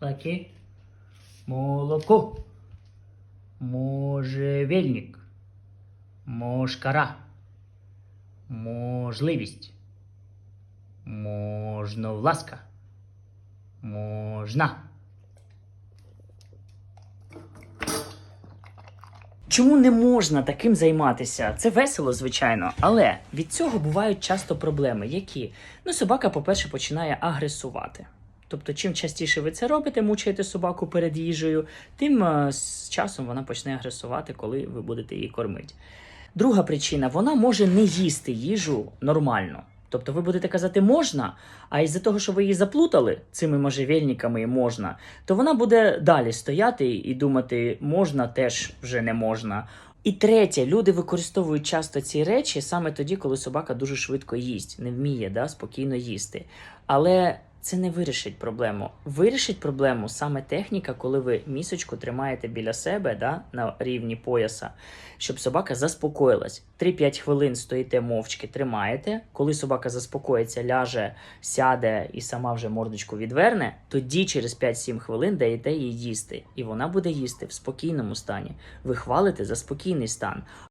Лаки. Молоко. Можевельник. Мошкара. Можливість. Можновласка. Можна. Чому не можна таким займатися? Це весело, звичайно, але від цього бувають часто проблеми, які ну, собака, по-перше, починає агресувати. Тобто, чим частіше ви це робите, мучаєте собаку перед їжею, тим е, з часом вона почне агресувати, коли ви будете її кормити. Друга причина вона може не їсти їжу нормально. Тобто ви будете казати можна, а із-за того, що ви її заплутали цими можжевельниками можна, то вона буде далі стояти і думати, можна теж вже не можна. І третє, люди використовують часто ці речі саме тоді, коли собака дуже швидко їсть, не вміє да, спокійно їсти. Але це не вирішить проблему. Вирішить проблему саме техніка, коли ви місочку тримаєте біля себе да, на рівні пояса, щоб собака заспокоїлась. 3-5 хвилин стоїте мовчки, тримаєте. Коли собака заспокоїться, ляже, сяде і сама вже мордочку відверне, тоді через 5-7 хвилин даєте їй їсти. І вона буде їсти в спокійному стані. Ви хвалите за спокійний стан.